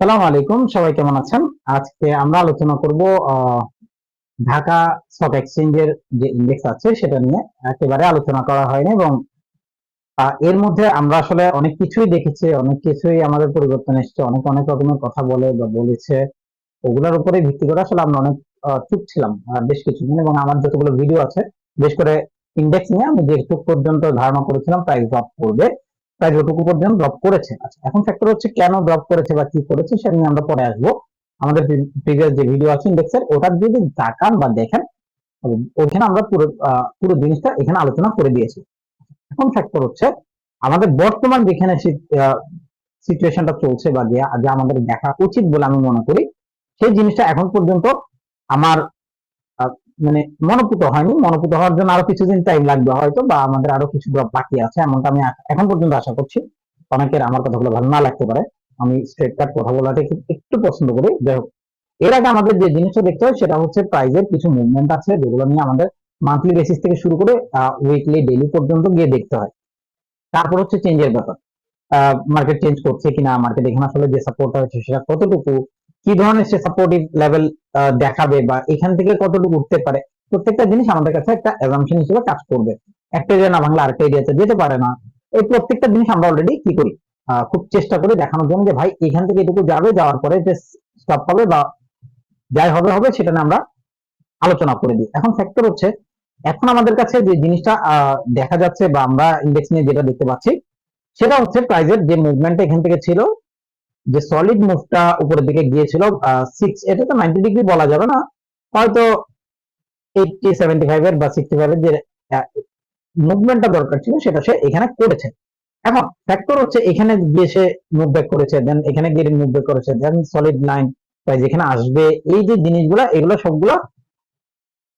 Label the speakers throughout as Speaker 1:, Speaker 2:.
Speaker 1: সালাম আলাইকুম, সবাই কেমন আছেন? আজকে আমরা আলোচনা করব ঢাকা স্টক এক্সচেঞ্জের যে ইন্ডেক্স আছে সেটা নিয়ে। একেবারে আলোচনা করা হয়নি এবং এর মধ্যে আমরা আসলে অনেক কিছুই দেখেছি, অনেক কিছুই আমাদের পরিবর্তন এসেছে, অনেক অনেক রকমের কথা বলে বা বলেছে। ওগুলোর উপরে ভিত্তি করে আসলে আমরা অনেক চুপ ছিলাম বেশ কিছুদিন এবং আমার যতগুলো ভিডিও আছে, বেশ করে ইন্ডেক্স নিয়ে আমি যেটুকু পর্যন্ত ধারণা করেছিলাম প্রাইস ড্রপ করবে। প্রায় যতটুকু পর্যন্ত ড্রপ করেছে। আচ্ছা এখন ফ্যাক্টর হচ্ছে কেন ড্রপ করেছে বা কি করেছে সেটা নিয়ে আমরা পরে আসব। আমাদের প্রিভিয়াস যে ভিডিও আছে ইন্ডেক্সের ওটা যদি তাকান বা দেখেন। ওখানে আমরা পুরো পুরো জিনিসটা এখানে আলোচনা করে দিয়েছি। এখন ফ্যাক্টর হচ্ছে, আমাদের বর্তমান যেখানে সিচুয়েশনটা চলছে বা যে আমাদের দেখা উচিত বলে আমি মনে করি, সেই জিনিসটা এখন পর্যন্ত আমার মানে মনোপুত হয়নি। মনোপুত হওয়ার জন্য আরও কিছুদিন টাইম লাগবে হয়তো বা আমাদের আরও কিছু ড্রপ বাকি আছে। এমনটা আমি এখন পর্যন্ত আশা করছি। অনেকের আমার কথাগুলো ভালো না লাগতে পারে। আমি স্ট্রেট কাট কথা বলাটা একটু পছন্দ করি। যাই হোক, এর আগে আমাদের যে জিনিসটা দেখতে হয় সেটা হচ্ছে প্রাইজের কিছু মুভমেন্ট আছে যেগুলো নিয়ে আমাদের মান্থলি বেসিস থেকে শুরু করে উইকলি ডেলি পর্যন্ত গিয়ে দেখতে হয়। তারপর হচ্ছে চেঞ্জের ব্যাপার। মার্কেট চেঞ্জ করছে কিনা মার্কেট এখানে আসলে যে সাপোর্ট হয়েছে সেটা কতটুকু কি ধরনের সে সাপোর্টিভ লেভেল দেখাবে বা এখান থেকে কতটুকু উঠতে পারে, প্রত্যেকটা জিনিস আমাদের কাছে একটা অ্যাজাম্পশন হিসেবে কাজ করবে। একটা এরিয়া না ভাঙলে আরেকটা এরিয়াতে যেতে পারে না, এই প্রত্যেকটা জিনিস আমরা অলরেডি কি করি? খুব চেষ্টা করি দেখানোর জন্য যে ভাই, এখান থেকে এটুকু যাবে, যাওয়ার পরে যে স্টপ পাবে বা যাই হবে হবে সেটা নিয়ে আমরা আলোচনা করে দিই। এখন ফ্যাক্টর হচ্ছে, এখন আমাদের কাছে যে জিনিসটা দেখা যাচ্ছে বা আমরা ইন্ডেক্স নিয়ে যেটা দেখতে পাচ্ছি, সেটা হচ্ছে প্রাইজের যে মুভমেন্ট এখান থেকে ছিল যে সলিড মুভটা উপরের দিকে গিয়েছিল সিক্স এটা তো নাইনটি ডিগ্রি বলা যাবে না। হয়তো এইটটি সেভেন্টি ফাইভ এর বা সিক্সটি ফাইভ এর যে মুভমেন্টটা দরকার ছিল, সেটা সে এখানে করেছে। এখন ফ্যাক্টর হচ্ছে এখানে গিয়ে সে মুভ ব্যাক করেছে দেন এখানে গিয়ে মুভ ব্যাক করেছে দেন সলিড লাইন প্রাইস এখানে আসবে, এই যে জিনিসগুলো, এগুলো সবগুলো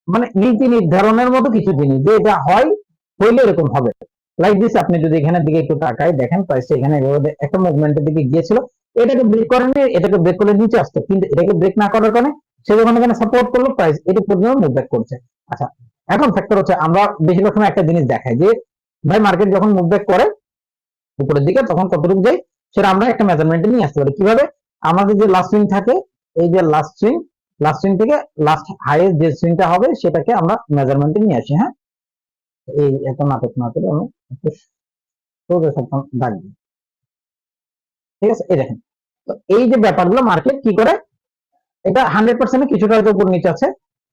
Speaker 1: মানে নীতি নির্ধারণের মতো কিছু জিনিস। যে এটা হয়, হইলে এরকম হবে। লাইক দিস আপনি যদি এখানের দিকে একটু তাকায় দেখেন প্রাইসটা এখানে একটা মুভমেন্টের দিকে গিয়েছিল। এটাকে ব্রেক করেনি এটাকে ব্রেক করে নিচে আসতো, কিন্তু এটাকে ব্রেক না করার কারণে সে যখন এখানে সাপোর্ট করল প্রাইস এটা পর্যন্ত মুভ ব্যাক করছে। আচ্ছা এখন ফ্যাক্টর হচ্ছে আমরা বেশিরভাগ সময় একটা জিনিস দেখাই যে, ভাই মার্কেট যখন মুভ ব্যাক করে, উপরের দিকে তখন কতটুকু যায়, সেটা আমরা একটা মেজারমেন্টে নিয়ে আসতে পারি। কীভাবে? আমাদের যে লাস্ট সুইং থাকে, এই যে লাস্ট সুইং লাস্ট সুইং থেকে লাস্ট হাইয়েস্ট যে সুইংটা হবে, সেটাকে আমরা মেজারমেন্টে নিয়ে আসি হ্যাঁ? এই এত নাটক না করে আমি একটু সোজা সপ্তাহ দিই। ঠিক আছে? এই দেখেন। তো এই যে ব্যাপারগুলো মার্কেট কি করে? এটা হান্ড্রেড পার্সেন্ট কিছুটা হয়তো উপর নিচে আছে।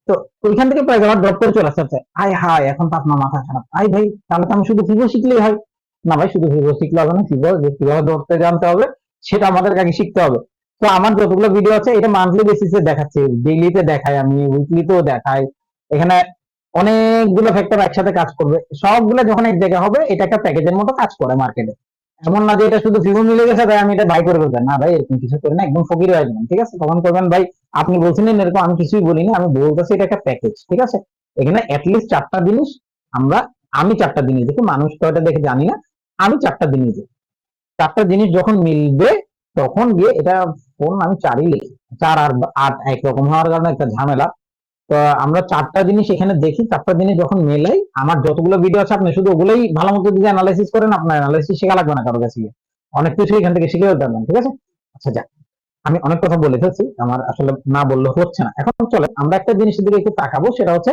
Speaker 1: তো ওইখান থেকে প্রায় আবার ড্রপ করে চলে আসছে হাই হাই এখন তো আপনার মাথা খারাপ। আই ভাই, তাহলে তো আমি শুধু ফিগো শিখলেই হয়। না ভাই, শুধু ফিগো শিখলে হবে না যে কীভাবে ধরতে জানতে হবে, সেটা আমাদের আগে শিখতে হবে। তো আমার যতগুলো ভিডিও আছে, এটা মান্থলি বেসিসে দেখাচ্ছি। ডেইলিতে দেখাই আমি উইকলিতেও দেখাই। এখানে অনেকগুলো ফ্যাক্টর একসাথে কাজ করবে। সবগুলো যখন এক জায়গায় হবে, এটা একটা প্যাকেজের মতো কাজ করে মার্কেটে এমন না যে এটা শুধু ফিগো মিলে গেছে তাই আমি এটা বাই করে ফেলবেন না, ভাই, এরকম কিছু করি না, একদম ফকির হয়ে যাবেন, ঠিক আছে? তখন করবেন, ভাই, আপনি বলছিলেন এরকম, আমি কিছুই বলিনি, আমি বলতেছি এটা একটা প্যাকেজ ঠিক আছে? এখানে অ্যাটলিস্ট চারটা জিনিস আমরা, আমি চারটা জিনিস দেখি, মানুষ তো এটা দেখে জানি না, আমি চারটা জিনিস দেখি। চারটা জিনিস যখন মিলবে, তখন গিয়ে এটা ফোন আমি চারই লিখি। চার আর আট একরকম হওয়ার কারণে একটা ঝামেলা। তো আমরা চারটা জিনিস এখানে দেখি, চারটা জিনিস যখন মেলাই, আমার যতগুলো ভিডিও আছে, আপনি শুধু ওগুলোই ভালো মতো যদি অ্যানালাইসিস করেন, আপনার অ্যানালাইসিস শেখা লাগবে না কারও কাছে গিয়ে। অনেক কিছু এখান থেকে শিখে ফেলতে পারবেন, ঠিক আছে? আচ্ছা যাক। আমি অনেক কথা বলে ফেলছি, আমার আসলে না বললে হচ্ছে না। এখন চলে আমরা একটা জিনিসের দিকে একটু তাকাবো, সেটা হচ্ছে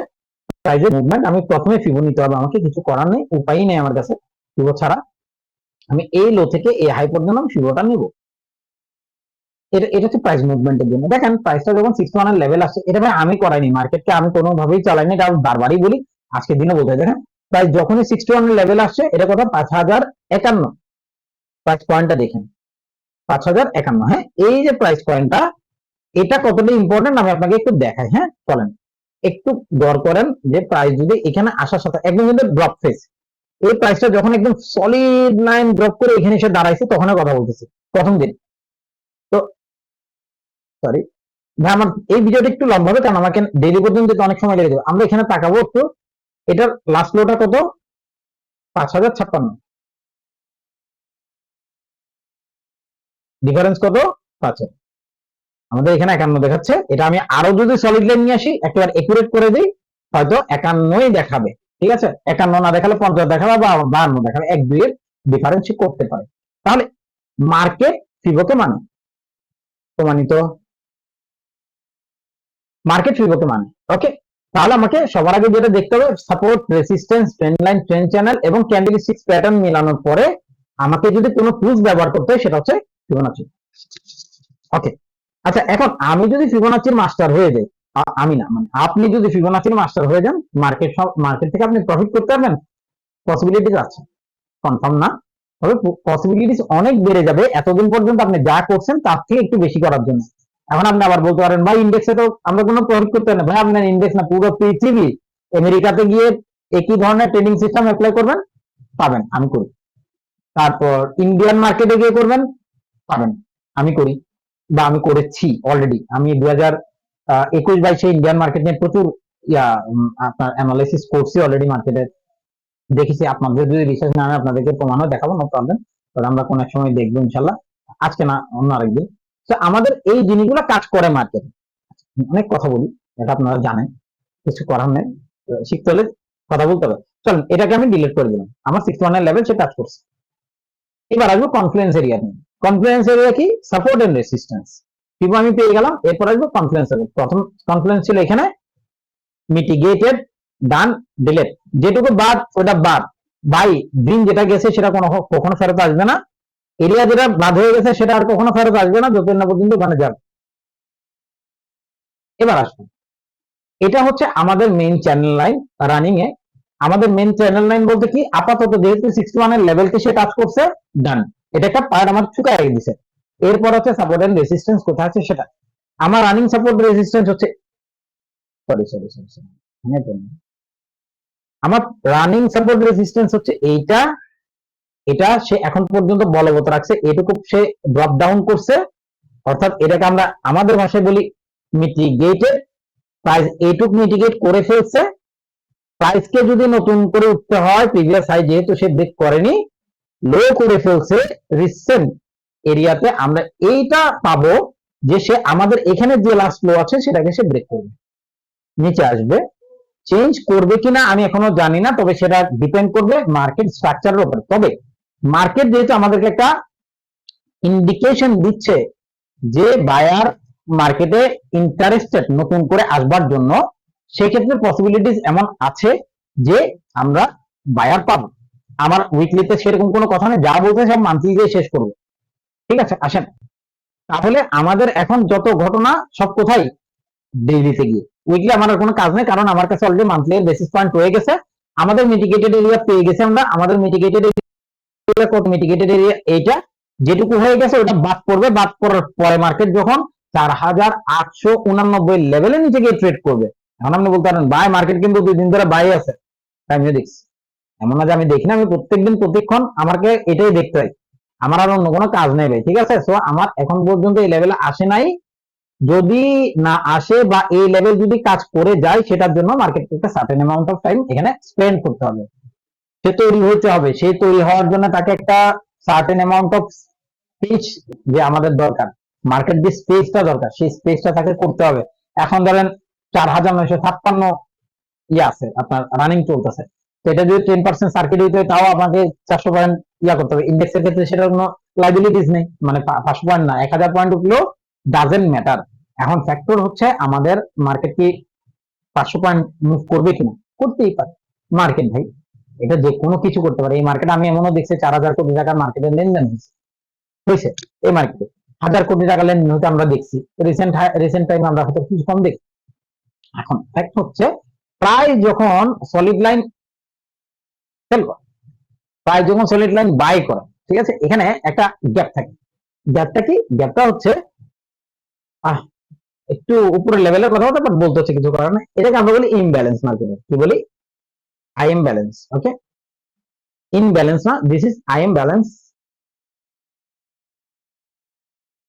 Speaker 1: প্রাইজের মুভমেন্ট আমি প্রথমে ফিবো নিতে হবে, আমাকে কিছু করার নেই, উপায়ই নেই আমার কাছে। ফিবো ছাড়া আমি এই লো থেকে এই হাই পর্যন্ত আমি ফিবোটা নিব। এটা এটা হচ্ছে প্রাইস মুভমেন্টের জন্য। দেখেন প্রাইসটা যখন লেভেল আসছে, এটা ভাই আমি করাইনি মার্কেটকে আমি কোনোভাবেই চালাইনি এটা বারবারই বলি, আজকের দিনে বলতে দেখেন প্রাইস যখনই লেভেল আসছে, এটা কত পাঁচ হাজার একান্ন। প্রাইস পয়েন্টটা দেখেন, পাঁচ হাজার একান্ন হ্যাঁ? এই যে প্রাইস পয়েন্টটা এটা কতটা ইম্পর্টেন্ট আমি আপনাকে একটু দেখাই হ্যাঁ? চলেন, একটু গড় করেন যে প্রাইস যদি এখানে আসার সাথে, একদম কিন্তু ড্রপ ফেস এই প্রাইসটা যখন একদম সলিড লাইন ড্রপ করে এখানে এসে দাঁড়াইছে তখন কথা বলতেছি। প্রথম দিন। সরি ভাই, আমার এই ভিডিওটা একটু লম্বা হবে, কারণ আমাকে ডেইলি পর্যন্ত যেতে অনেক সময় লেগে যাবে। আমরা এখানে তাকাবো একটু। এটার লাস্ট লোটা কত? পাঁচ হাজার ছাপ্পান্ন। ডিফারেন্স কত? পাঁচ হাজার। আমাদের এখানে একান্ন দেখাচ্ছে। এটা আমি আরও যদি সলিড লাইন নিয়ে আসি, একেবারে একুরেট করে দিই, হয়তো একান্নই দেখাবে। ঠিক আছে? একান্ন না দেখালে পঞ্চাশ দেখাবে বা বাহান্ন দেখাবে। এক দুইয়ের ডিফারেন্স করতে পারে। তাহলে মার্কেট ফিবোকে মানে? প্রমাণিত মার্কেট ফিবোকে মানে ওকে তাহলে আমাকে সবার আগে যেটা দেখতে হবে support resistance trend line trend channel এবং ক্যান্ডেল স্টিক্স প্যাটার্ন মেলানোর পরে আমাকে যদি কোনো টুলস ব্যবহার করতে হয়, সেটা হচ্ছে ফিবোনাচি ওকে আচ্ছা এখন আমি যদি ফিবোনাচির মাস্টার হয়ে যাই আমি না মানে আপনি যদি ফিবোনাচির মাস্টার হয়ে যান মার্কেট সব মার্কেট থেকে আপনি প্রফিট করতে পারবেন? পসিবিলিটিস আছে। কনফার্ম না? তবে পসিবিলিটিস অনেক বেড়ে যাবে, এতদিন পর্যন্ত আপনি যা করছেন, তার থেকে একটু বেশি করার জন্য। এখন আপনি আবার বলতে পারেন, ভাই ইন্ডেক্সে তো আমরা কোনো প্রফিট করতে পারি না। ভাই, আপনার ইন্ডেক্স না, পুরো পৃথিবী আমেরিকাতে গিয়ে একই ধরনের ট্রেডিং সিস্টেম অ্যাপ্লাই করবেন, পাবেন, আমি করি। তারপর ইন্ডিয়ান মার্কেটে গিয়ে করবেন, পাবেন, আমি করি বা আমি করেছি অলরেডি আমি দু হাজার একুশ বাইশে ইন্ডিয়ান মার্কেট নিয়ে প্রচুর, ইয়া আপনার অ্যানালাইসিস করছি অলরেডি মার্কেটে দেখেছি, আপনাদের যদি বিশ্বাস না হয়, আপনাদেরকে প্রমাণও দেখাবো নো প্রবলেম আমরা কোন এক সময় দেখব, ইনশাল্লাহ। আজকে না, অন্য আরেকদিন। তো আমাদের এই জিনিসগুলো কাজ করে মার্কেটে অনেক কথা বলি, এটা আপনারা জানেন, কিছু করার নেই শিখতে হলে কথা বলতে হবে। চলুন, এটাকে আমি ডিলিট করে দিলাম। আমার সিক্সটি ওয়ানের লেভেল সে কাজ করছে। এবার আসব কনফিডেন্স এরিয়া নিয়ে। কনফিডেন্স এরিয়া কি? সাপোর্ট এন্ড রেসিস্ট্যান্স কিন্তু আমি পেয়ে গেলাম, এরপর আসব কনফিডেন্স এরিয়া প্রথম কনফিডেন্স ছিল এখানে মিটিগেটেড ডান ডিলেট যেটুকু বাদ, ওটা বাদ। বাই দিন যেটা গেছে সেটা কোনো কখনো ফেরত আসবে না। এরিয়া যেটা বাদ হয়ে গেছে, সেটা আর কখনো ফেরত আসবে না, যতদিন না পর্যন্ত ওখানে যাবে। এবার আসুন। এটা হচ্ছে আমাদের মেইন চ্যানেল লাইন রানিং এ। আমাদের মেইন চ্যানেল লাইন বলতে কি, আপাতত যেহেতু সিক্সটি ওয়ানের লেভেলকে সে কাজ করছে ডান এটা একটা পার্ট আমার চুকায় রেখে দিছে। এরপর হচ্ছে সাপোর্ট এন্ড রেসিস্ট্যান্স কোথায় আছে সেটা। আমার রানিং সাপোর্ট রেসিস্ট্যান্স হচ্ছে সরি সরি সরি সরি আমার রানিং সাপোর্ট রেসিস্ট্যান্স হচ্ছে এইটা এটা সে এখন পর্যন্ত বলবৎ রাখছে, এটুকু সে ড্রপ ডাউন করছে, অর্থাৎ এটাকে আমরা আমাদের ভাষায় বলি মিটিগেটেড প্রাইস এইটুক মিটিগেট করে ফেলছে প্রাইসকে যদি নতুন করে উঠতে হয় প্রিভিয়াস হাই যেহেতু সে ব্রেক করেনি লো করে ফেলছে রিসেন্ট এরিয়াতে, আমরা এইটা পাবো যে সে আমাদের এখানে যে লাস্ট লো আছে, সেটাকে সে ব্রেক করবে। নিচে আসবে। চেঞ্জ করবে কিনা আমি এখনও জানি না, তবে সেটা ডিপেন্ড করবে মার্কেট স্ট্রাকচারের উপরে। তবে মার্কেট যেহেতু আমাদেরকে একটা ইন্ডিকেশন দিচ্ছে যে বায়ার মার্কেটে ইন্টারেস্টেড নতুন করে আসবার জন্য, সেক্ষেত্রে পসিবিলিটিস এমন আছে যে আমরা বায়ার পাবো। আমার উইকলিতে সেরকম কোনো কথা নেই, যা বলতে সব মান্থলি দিয়ে শেষ করব। ঠিক আছে, আসেন। তাহলে আমাদের এখন যত ঘটনা, সব কোথায়? ডেইলিতে গিয়ে। উইকলি আমার কোনো কাজ নেই, কারণ আমার কাছে অলরেডি মান্থলি বেসিস পয়েন্ট হয়ে গেছে। আমাদের মিটিগেটেড এরিয়া পেয়ে গেছে আমরা, আমাদের মিটিগেটেড এরিয়া এইটা যেটুকু হয়ে গেছে, ওটা বাদ পড়বে। বাদ পড়ার পরে মার্কেট যখন চার হাজার আটশো উনানব্বই নিচে গিয়ে ট্রেড করবে। এখন আপনি বলতে পারেন বাই মার্কেট কিন্তু দুই দিন ধরে বাই আছে। এমন না যে আমি দেখি না, আমি প্রত্যেকদিন প্রত্যেকক্ষণ আমাকে এটাই দেখতে হয়। আমার আর অন্য কোনো কাজ নেই ঠিক আছে? সো আমার এখন পর্যন্ত এই লেভেলে আসে নাই। যদি না আসে বা এই লেভেল যদি কাজ করে যায়, সেটার জন্য মার্কেট একটা সার্টেন অ্যামাউন্ট অফ টাইম এখানে স্পেন্ড করতে হবে। সে তৈরি হতে হবে। সে তৈরি হওয়ার জন্য তাকে একটা সার্টেন অ্যামাউন্ট অফ স্পেস যে আমাদের দরকার। মার্কেট যে স্পেসটা দরকার, সেই স্পেসটা তাকে করতে হবে। এখন ধরেন চার হাজার নয়শো ছাপ্পান্ন ইয়ে আছে, আপনার রানিং চলতেছে। তো এটা যদি টেন পার্সেন্ট সার্কিট হইতে হয়, তাও আপনাকে চারশো পয়েন্ট ইয়া করতে হবে। ইন্ডেক্সের ক্ষেত্রে সেটার কোনো লাইবিলিটিস নেই মানে পাঁচশো পয়েন্ট না, এক হাজার পয়েন্ট উঠলেও ডাজেন্ট ম্যাটার এখন ফ্যাক্টর হচ্ছে আমাদের মার্কেট কি পাঁচশো পয়েন্ট মুভ করবে কিনা? করতেই পারে। মার্কেট ভাই। এটা যে কোনো কিছু করতে পারে। এই মার্কেট আমি এমনও দেখছি, চার হাজার কোটি টাকার মার্কেটের লেনদেন হয়েছে। হয়েছে এই মার্কেটে হাজার কোটি টাকা লেনদেন হতে আমরা দেখছি। রিসেন্ট রিসেন্ট টাইম আমরা হয়তো কিছু কম দেখছি। এখন ফ্যাক্ট হচ্ছে, প্রায় যখন সলিড লাইন সেল করে, প্রায় যখন সলিড লাইন বাই করে, ঠিক আছে? এখানে একটা গ্যাপ থাকে। গ্যাপটা কি? গ্যাপটা হচ্ছে, আহ, একটু উপরের লেভেলের কথা বলতে হচ্ছে কিছু কারণে। এটাকে আমরা বলি ইমব্যালেন্স মার্কেটে কি বলি? I M balance okay in balance না this is I M balance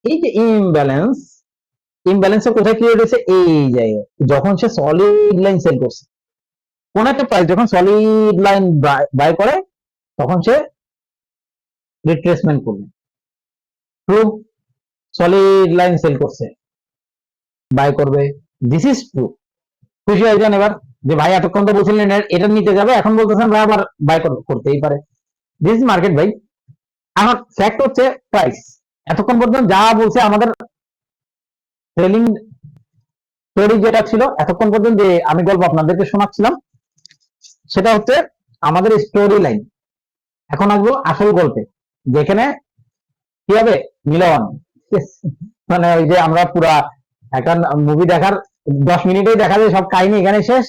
Speaker 1: এই যে ইমব্যালেন্স ইমব্যালেন্সে কোথায় ক্রিয়েট হয়েছে? এই জায়গায়। যখন সে সলিড লাইন সেল করছে, কোন একটা প্রাইস যখন সলিড লাইন বাই করে, তখন সে রিট্রেসমেন্ট করবে। ট্রু সলিড লাইন সেল করছে বাই করবে। দিস ইজ ট্রু খুশি হয়ে যান এবার। যে ভাই এতক্ষণ তো বলছিলেন এটা নিতে যাবে, এখন বলতেছেন ভাই আবার বাই করতেই পারে। দিস মার্কেট ভাই। আমার ফ্যাক্ট হচ্ছে প্রাইস এতক্ষণ পর্যন্ত যা বলছে আমাদের ট্রেলিং স্টোরি যেটা ছিল, এতক্ষণ পর্যন্ত যে আমি গল্প আপনাদেরকে শোনাচ্ছিলাম, সেটা হচ্ছে আমাদের স্টোরি লাইন এখন আসব আসল গল্পে, যেখানে কি হবে? মিলন। মানে ওই যে আমরা পুরা একটা মুভি দেখার, দশ মিনিটেই দেখা যায়, সব কাহিনী এখানে শেষ।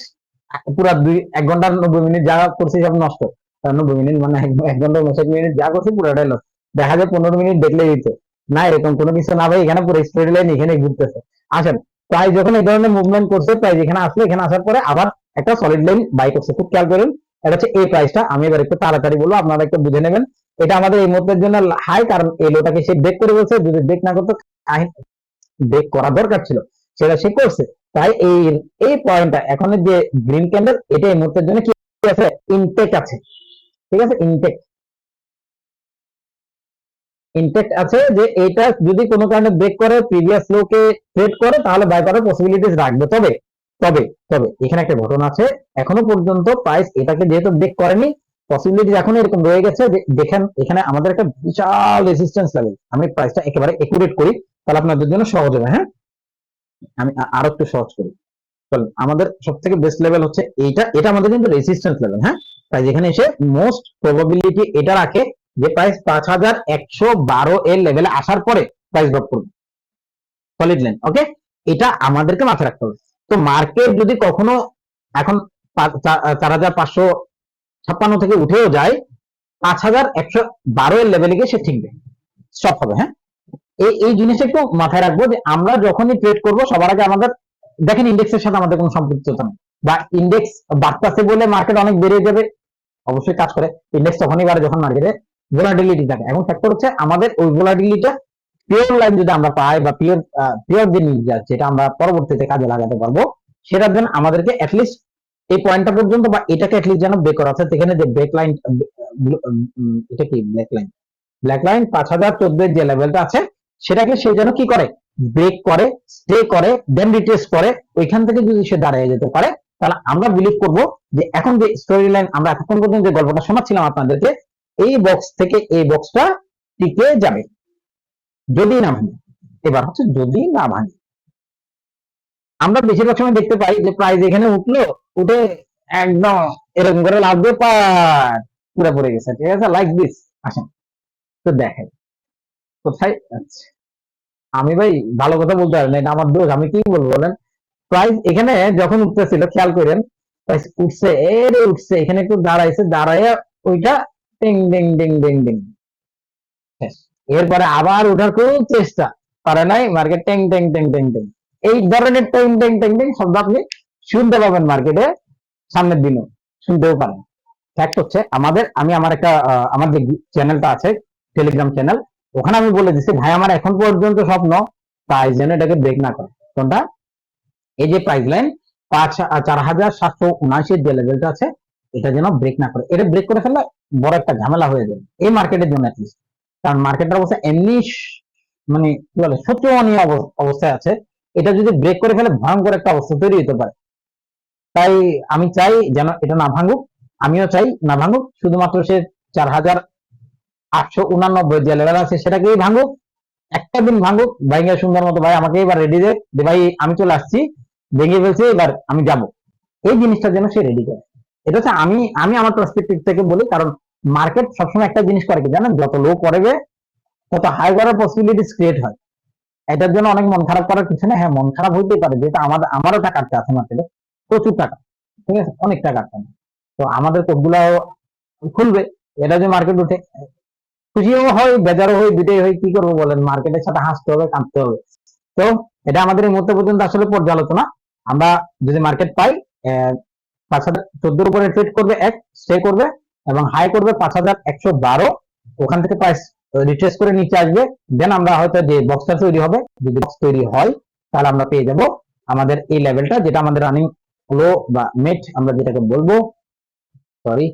Speaker 1: পুরা দুই, এক ঘণ্টার নব্বই মিনিট যা সব নষ্ট। নব্বই মিনিট মানে এক- ঘণ্টা উনষাট মিনিট যা পুরোটাই লস দেখা যায় পনেরো মিনিট দেখলেই দিত না, এরকম কোনো কিছু না ভাই, এখানে পুরো স্টোরি লাইন এখানে ঘুরতেছে। আসেন, প্রায় যখন এই ধরনের মুভমেন্ট করছে, প্রায় আসলে, এখানে আসার পরে আবার একটা সলিড লাইন বাই করছে। খুব খেয়াল করুন, এটা হচ্ছে এই প্রাইসটা আমি এবার একটু তাড়াতাড়ি বলব, আপনারা একটু বুঝে নেবেন। এটা আমাদের এই মুহূর্তের জন্য হাই কারণ এই লোটাকে সে ব্রেক করে বলছে। যদি ব্রেক না করতো ব্রেক করা দরকার ছিল। সেটা সে করছে। তাই এই এই পয়েন্টটা এখন যে গ্রিন ক্যান্ডেল এটা এই মুহূর্তের জন্য কি আছে? ইনটেক আছে। ঠিক আছে? ইনটেক ইনটেক্ট আছে যে এটা যদি কোনো কারণে ব্রেক করে প্রিভিয়াস লোকে ট্রেড করে, তাহলে বাই করার পসিবিলিটিস রাখবে। তবে তবে তবে, এখানে একটা ঘটনা আছে। এখনও পর্যন্ত প্রাইস এটাকে যেহেতু ব্রেক করেনি পসিবিলিটি এখন এরকম রয়ে গেছে যে দেখেন, এখানে আমাদের একটা বিশাল রেজিস্ট্যান্স লাগে আমি প্রাইসটা একেবারে একুরেট করি, তাহলে আপনাদের জন্য সহজ হবে হ্যাঁ? আমি আরও একটু সহজ করি। চলুন আমাদের সব থেকে বেস্ট লেভেল হচ্ছে এইটা, এটা আমাদের কিন্তু রেজিস্ট্যান্স লেভেল হ্যাঁ? তাই যেখানে এসে মোস্ট প্রবাবিলিটি এটা রাখে যে প্রাইস পাঁচ হাজার একশো বারো এর লেভেলে আসার পরে প্রাইস ড্রপ করবে। সলিড লাইন ওকে এটা আমাদেরকে মাথায় রাখতে হবে। তো মার্কেট যদি কখনো এখন চার হাজার পাঁচশো ছাপ্পান্ন থেকে উঠেও যায়, পাঁচ হাজার একশো বারো এর লেভেলে গিয়ে সে ঠিকবে। স্টপ হবে হ্যাঁ? এই এই জিনিসটা একটু মাথায় রাখব যে আমরা যখনই ট্রেড করব, সবার আগে আমাদের, দেখেন ইন্ডেক্সের সাথে আমাদের কোনো সম্পৃক্ততা নেই। বা ইন্ডেক্স বাড়তেছে বলে মার্কেট অনেক বেড়ে যাবে, অবশ্যই কাজ করে। ইন্ডেক্স তখনই বাড়ে যখন মার্কেটে ভোলাটিলিটি থাকে। এখন ফ্যাক্টর হচ্ছে আমাদের ওই ভোলাটিলিটা পিওর লাইন যদি আমরা পাই বা পিওর পিওর যে নিউজ যেটা আমরা পরবর্তীতে কাজে লাগাতে পারব। সেটার জন্য আমাদেরকে অ্যাটলিস্ট এই পয়েন্টটা পর্যন্ত বা এটাকে অ্যাটলিস্ট যেন ব্রেক করা আছে। সেখানে যে ব্রেক লাইন এটা কি? ব্ল্যাক লাইন ব্ল্যাক লাইন পাঁচ হাজার চোদ্দের যে লেভেলটা আছে সেটাকে সে যেন কি করে? ব্রেক করে স্টে করে দেন রিটেস্ট করে, ওইখান থেকে যদি সে দাঁড়িয়ে যেতে পারে, তাহলে আমরা বিলিভ করব যে এখন যে স্টোরি লাইন আমরা এতক্ষণ পর্যন্ত যে গল্পটা শোনাচ্ছিলাম আপনাদেরকে, এই বক্স থেকে এই বক্সটা টিকে যাবে। যদি না ভাঙে, এবার হচ্ছে যদি না ভাঙে। আমরা বেশিরভাগ সময় দেখতে পাই যে প্রাইস এখানে উঠল, উঠে একদম এরকম করে লাভ পার, পুরো পড়ে গেছে। ঠিক আছে? লাইক দিস আসেন। তো দেখেন কোথায় আমি ভাই ভালো কথা বলতে পারি না আমার দোষ, আমি কি বলব বলেন? প্রাইস এখানে যখন উঠতেছিল, খেয়াল করেন প্রাইস উঠছে এর উঠছে, এখানে একটু দাঁড়াইছে, দাঁড়াইয়া ওইটা ডিং ডিং ডিং ডিং ডিং এরপরে আবার ওঠার খুব চেষ্টা পারে নাই মার্কেট টেং টেং টেং টেং টেং এই ধরনের টেং টেং টেং টেং শব্দ আপনি শুনতে পাবেন মার্কেটে সামনের দিনও, শুনতেও পারেন। ফ্যাক্ট হচ্ছে, আমাদের, আমি আমার একটা আমার যে চ্যানেলটা আছে টেলিগ্রাম চ্যানেল ওখানে আমি বলে দিচ্ছি ভাই, আমার এখন পর্যন্ত স্বপ্ন প্রাইস যেন এটাকে ব্রেক না করে। কোনটা? এই যে প্রাইস লাইন পাঁচ, চার হাজার সাতশো উনআশির যে লেভেলটা আছে, এটা যেন ব্রেক না করে। এটা ব্রেক করে ফেললে বড় একটা ঝামেলা হয়ে যাবে, এই মার্কেটের জন্য অ্যাটলিস্ট কারণ মার্কেটের অবস্থা এমনি মানে কি বলে, শোচনীয় অব- অবস্থায় আছে। এটা যদি ব্রেক করে ফেলে, ভয়ঙ্কর একটা অবস্থা তৈরি হতে পারে। তাই আমি চাই যেন এটা না ভাঙুক। আমিও চাই না ভাঙুক। শুধুমাত্র সে চার হাজার আটশো উনানব্বই যে লেভেল আছে, সেটাকেই ভাঙুক, একটা দিন ভাঙুক, ভাইঙ্গা সুন্দর মতো ভাই আমাকে এবার রেডি দে, যে ভাই আমি চলে আসছি, ভেঙে ফেলছি, এবার আমি যাব। এই জিনিসটা যেন সে রেডি করে। এটা হচ্ছে আমি আমি আমার পার্সপেক্টিভ থেকে বলি, কারণ মার্কেট সবসময় একটা জিনিস করে কি জানেন? যত লো করবে তত হাই করার পসিবিলিটিস ক্রিয়েট হয়। এটার জন্য অনেক মন খারাপ করার কিছু না হ্যাঁ মন খারাপ হইতেই পারে যেটা আমাদের, আমারও টাকা আটকে আছে মার্কেটে প্রচুর টাকা। ঠিক আছে? অনেক টাকা আটকে। তো আমাদের কোডগুলো খুলবে। এটা যে মার্কেট উঠে খুশিও হয়, বেজারও হয় দুটাই হয়, কি করব বলেন? মার্কেটের সাথে হাসতে হবে, কাঁদতে হবে। তো এটা আমাদের এই মুহূর্তে পর্যন্ত আসলে পর্যালোচনা। আমরা যদি মার্কেট পাই পাঁচ হাজার চোদ্দোর উপরে ট্রেড করবে এক স্টে করবে, এবং হাই করবে পাঁচ হাজার একশো বারো। ওখান থেকে প্রাইস রিট্রেস করে নিচে আসবে। দেন আমরা হয়তো যে বক্সটা তৈরি হবে, যদি বক্স তৈরি হয়, তাহলে আমরা পেয়ে যাব আমাদের এই লেভেলটা যেটা আমাদের রানিং লো বা মেট আমরা যেটাকে বলব সরি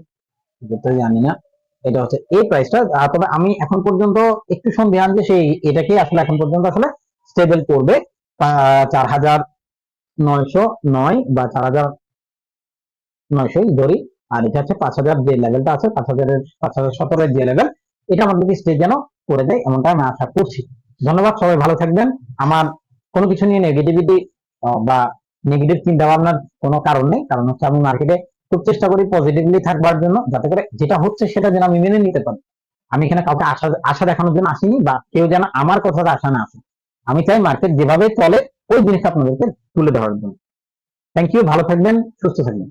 Speaker 1: যেটা জানি না। এটা হচ্ছে এই প্রাইসটা তবে আমি এখন পর্যন্ত একটু সন্দেহান যে সেই এটাকে আসলে এখন পর্যন্ত আসলে স্টেবল করবে। চার হাজার নয়শো নয় বা চার হাজার নয়শো ধরি। আর এটা হচ্ছে পাঁচ হাজার যে লেভেলটা আছে, পাঁচ হাজারের, পাঁচ হাজার সতেরোর যে লেভেল এটা আমাদেরকে স্টেজ যেন করে দেয়, এমনটা আমি আশা করছি। ধন্যবাদ, সবাই ভালো থাকবেন। আমার কোনো কিছু নিয়ে নেগেটিভিটি বা নেগেটিভ চিন্তা ভাবনার কোনো কারণ নেই। কারণ হচ্ছে আমি মার্কেটে খুব চেষ্টা করি পজিটিভলি থাকবার জন্য, যাতে করে যেটা হচ্ছে সেটা যেন আমি মেনে নিতে পারি। আমি এখানে কাউকে আশা আশা দেখানোর জন্য আসিনি বা কেউ যেন আমার কথাটা আশা না আসে। আমি চাই মার্কেট যেভাবে চলে, ওই জিনিসটা আপনাদেরকে তুলে ধরার জন্য। থ্যাংক ইউ ভালো থাকবেন, সুস্থ থাকবেন।